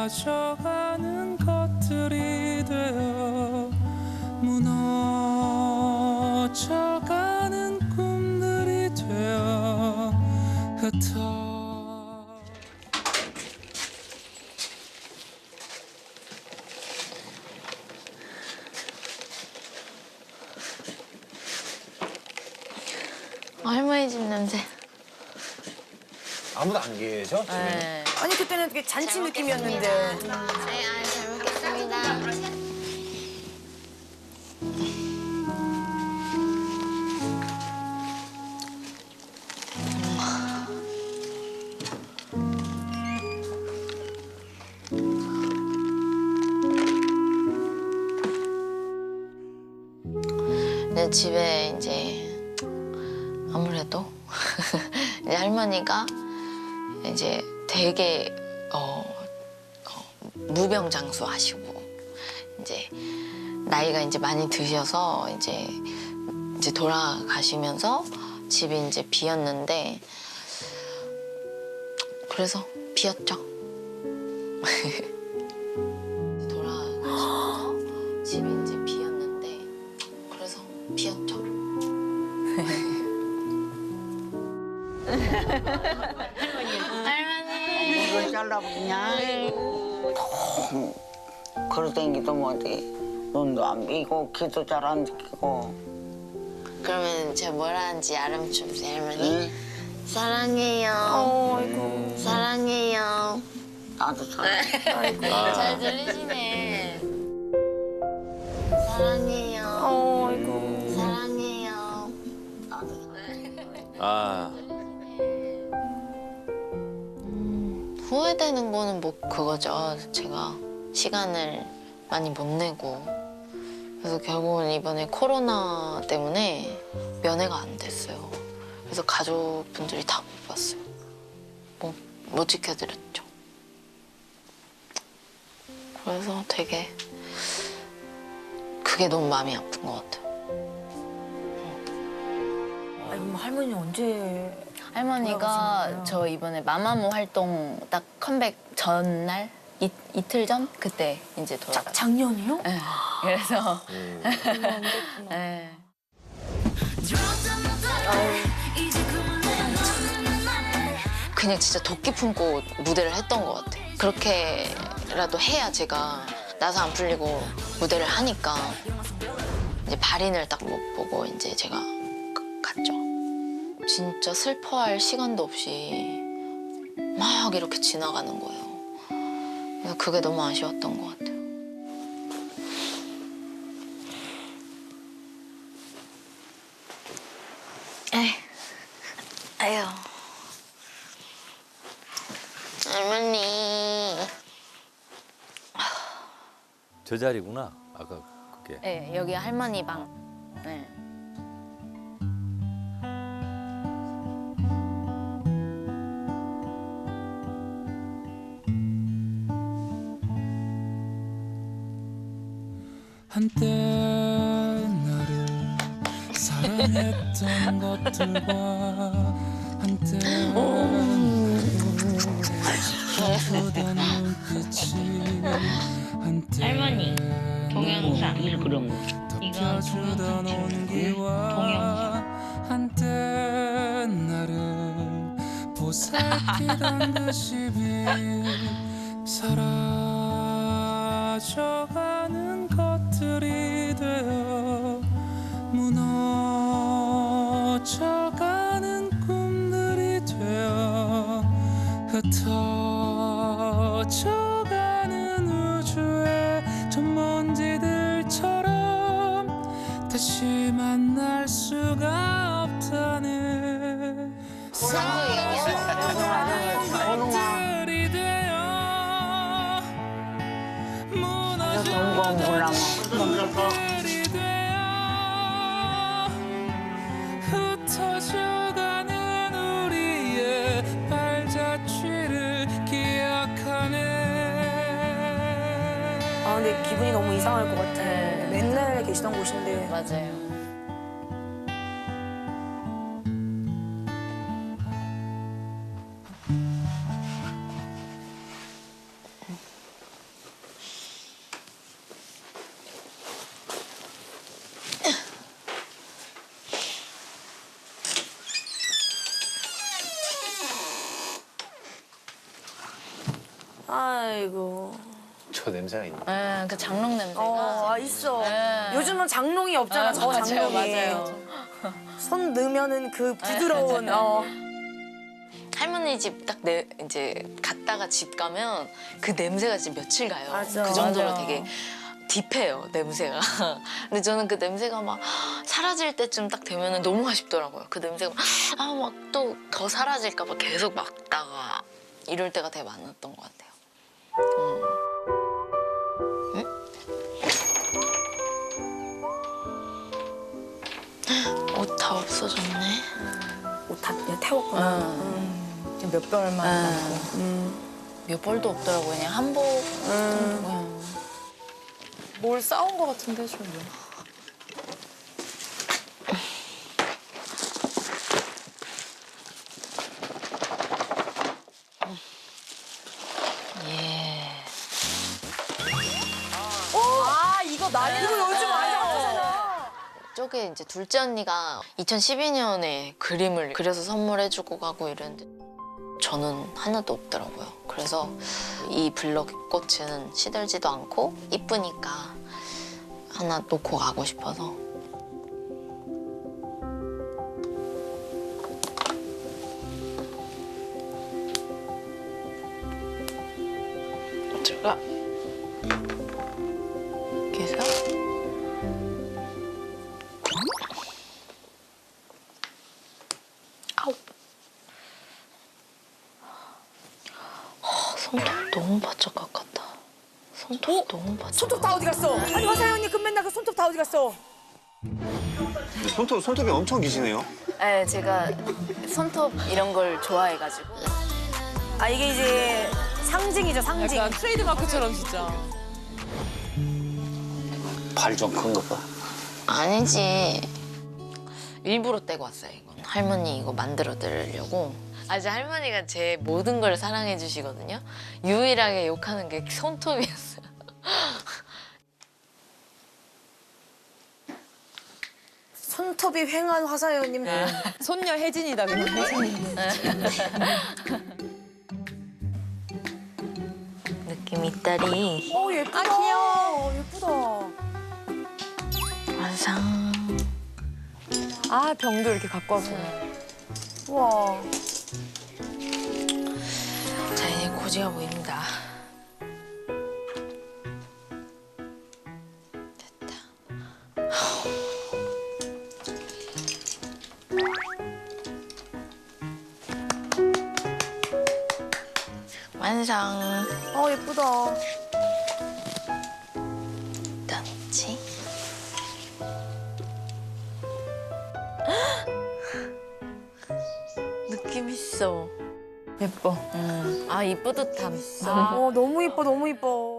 사라져가는 것들이 되어 무너져가는 꿈들이 되어 흩어 할머니 집 냄새. 아무도 안 계셔? 집에? 네. 아니 그때는 되게 잔치 느낌이었는데. 네, 아, 잘 먹겠습니다. 내 집에 이제 아무래도 이제 할머니가 이제 되게 어, 어, 무병장수 하시고 이제 나이가 이제 많이 드셔서 이제 이제 돌아가시면서 집이 이제 비었는데 그래서 비었죠. 이걸 잘라보냐? 걸어다니기도 못해. 눈도 안 비고 귀도 잘 안 듣고. 그러면 제가 뭘 하는지 알아주세요, 할머니. 응? 사랑해요. 아이고. 사랑해요. 나도 잘. 잘 들리시네. 사랑해 후회되는 거는 뭐 그거죠. 제가 시간을 많이 못 내고. 그래서 결국은 이번에 코로나 때문에 면회가 안 됐어요. 그래서 가족분들이 다 못 봤어요. 못, 못 지켜드렸죠. 그래서 되게 그게 너무 마음이 아픈 것 같아요. 아니 뭐 할머니 언제? 할머니가? 저 이번에 마마무 활동 딱 컴백 전날 이, 이틀 전 그때 이제 자, 돌아가. 작년이요? 네. 그래서 네. 그냥 진짜 도끼 품고 무대를 했던 것 같아요. 그렇게라도 해야 제가 나서 안 풀리고 무대를 하니까 이제 발인을 딱 못 보고 이제 제가. 진짜 슬퍼할 시간도 없이 막 이렇게 지나가는 거예요. 그래서 그게 너무 아쉬웠던 것 같아요. 에이, 아유. 할머니. 저 자리구나. 아까 그게. 네, 여기 할머니 방. 네. 한때 나를 사랑했던 것들과 한때 슬프던 눈빛이 한때 할머니, 동영상. 일 그런 거. 이건 동영상 동영상. 한때 나를 보살피던 그 집이 사라져가 흩어져가는 우주의 저 먼지들처럼 다시 만날 수가 없다는 것들이 되어. 무너져 근데 기분이 너무 이상할 것 같아. 네. 맨날 계시던 곳인데. 맞아요. 아이고. 저 냄새가 있네. 네, 그 장롱 냄새가. 어, 아, 있어. 네. 요즘은 장롱이 없잖아, 아, 저 맞아요, 장롱이. 맞아요. 손 넣으면은 그 부드러운, 어. 할머니 집 딱 내 이제 갔다가 집 가면 그 냄새가 진짜 며칠 가요. 맞아. 그 정도로 맞아. 되게 딥해요 냄새가. 근데 저는 그 냄새가 막 사라질 때쯤 딱 되면은 너무 아쉽더라고요. 그 냄새가 아 막 또 더 사라질까 봐 계속 막다가 이럴 때가 되게 많았던 것 같아요. 음. 다 없어졌네. 옷다 그냥 태웠구나. 음. 몇 벌만 남고 몇 벌도 없더라고요. 그냥 한복 뭘 싸운 것 같은데 좀. 저게 이제 둘째 언니가 2012년에 그림을 그려서 선물해주고 가고 이랬는데 저는 하나도 없더라고요. 그래서 이 블럭 꽃은 시들지도 않고 이쁘니까 하나 놓고 가고 싶어서 제가 아우. 아, 손톱 너무 바짝 깎았다. 손톱 너무 바짝. 손톱 다 어디 갔어? 아니, 화사연 언니 금맨날 그 손톱 다 어디 갔어? 손톱 손톱이 엄청 기시네요. 네, 제가 손톱 이런 걸 좋아해가지고. 아, 이게 이제 상징이죠, 상징. 약간 트레이드 마크처럼 진짜. 발좀큰것 봐. 아니지. 일부러 떼고 왔어요, 이건. 할머니 이거 만들어 드리려고. 아직 할머니가 제 모든 걸 사랑해 주시거든요. 유일하게 욕하는 게 손톱이었어요. 손톱이 휑한 화사연님. 손녀 혜진이다 그냥 혜진이. 느낌 있다리. 어, 예쁘다. 아, 귀여워. 예쁘다. 완성. 아 병도 이렇게 갖고 왔구나. 우와. 자, 이제 고지가 보입니다. 됐다. 완성. 어, 예쁘다. 예뻐. 음. 아, 이 뿌듯함. 어, 너무 예뻐, 너무 예뻐.